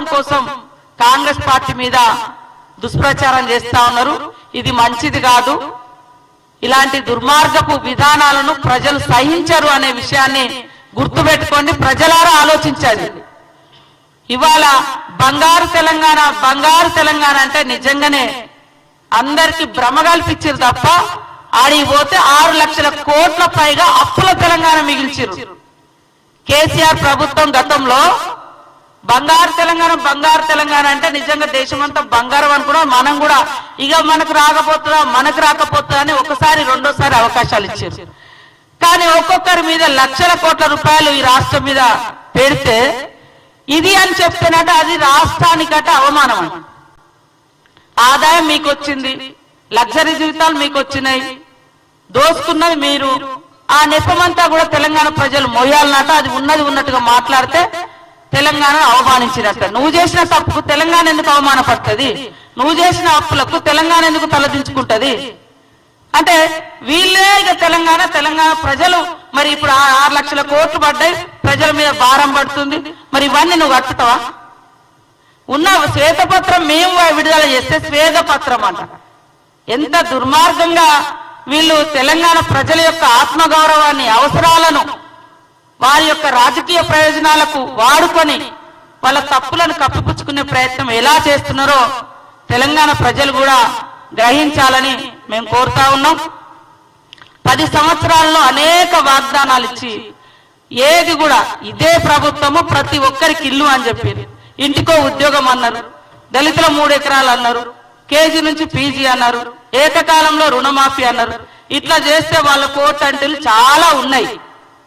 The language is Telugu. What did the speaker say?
స్వార్థం కోసం కాంగ్రెస్ పార్టీ మీద దుష్ప్రచారం చేస్తా ఉన్నారు. ఇది మంచిది కాదు. ఇలాంటి దుర్మార్గపు విధానాలను ప్రజలు సహించరు అనే విషయాన్ని గుర్తుపెట్టుకోండి. ప్రజలారా ఆలోచించాలి ఇవాళ బంగారు తెలంగాణ బంగారు తెలంగాణ అంటే నిజంగానే అందరికి భ్రమ కల్పించారు తప్ప ఆడికి పోతే ఆరు లక్షల కోట్ల పైగా అప్పుల తెలంగాణ మిగిల్చారు. కేసీఆర్ ప్రభుత్వం గతంలో బంగారు తెలంగాణ బంగారు తెలంగాణ అంటే నిజంగా దేశమంతా బంగారం అనుకున్నాం. మనం కూడా ఇక మనకు రాకపోతుందా మనకు రాకపోతుందా అని ఒకసారి రెండోసారి అవకాశాలు ఇచ్చారు. కానీ ఒక్కొక్కరి మీద లక్షల కోట్ల రూపాయలు ఈ రాష్ట్రం మీద పెడితే ఇది అని చెప్తేనట అది రాష్ట్రానికట అవమానం అంట ఆదాయం మీకు వచ్చింది లగ్జరీ జీవితాలు మీకు వచ్చినాయి దోసుకున్నది మీరు. ఆ నెపమంతా కూడా తెలంగాణ ప్రజలు మొయ్యాలన్నట అది ఉన్నది ఉన్నట్టుగా మాట్లాడితే తెలంగాణ అవమానించినట్ట నువ్వు చేసిన తప్పుకు తెలంగాణ ఎందుకు అవమానపడుతుంది? నువ్వు చేసిన అప్పులకు తెలంగాణ ఎందుకు తలదించుకుంటది? అంటే వీళ్ళే ఇక తెలంగాణ తెలంగాణ ప్రజలు. మరి ఇప్పుడు ఆ ఆరు లక్షల కోట్లు పడ్డాయి ప్రజల మీద భారం పడుతుంది. మరి ఇవన్నీ నువ్వు కట్టుతావా? ఉన్న శ్వేతపత్రం మేము విడుదల చేస్తే శ్వేతపత్రం అంట. ఎంత దుర్మార్గంగా వీళ్ళు తెలంగాణ ప్రజల యొక్క ఆత్మగౌరవాన్ని అవసరాలను వారి యొక్క రాజకీయ ప్రయోజనాలకు వాడుకొని వాళ్ళ తప్పులను కప్పిపుచ్చుకునే ప్రయత్నం ఎలా చేస్తున్నారో తెలంగాణ ప్రజలు కూడా గ్రహించాలని మేము కోరుతా ఉన్నాం. పది సంవత్సరాల్లో అనేక వాగ్దానాలు ఇచ్చి ఏది కూడా ఇదే ప్రభుత్వము ప్రతి ఒక్కరికి ఇల్లు అని చెప్పింది ఇంటికో ఉద్యోగం అన్నారు దళితుల మూడు ఎకరాలు అన్నారు కేజీ నుంచి పీజీ అన్నారు ఏకకాలంలో రుణమాఫీ అన్నారు. ఇట్లా చేస్తే వాళ్ళ కోర్టు అంటే చాలా ఉన్నాయి.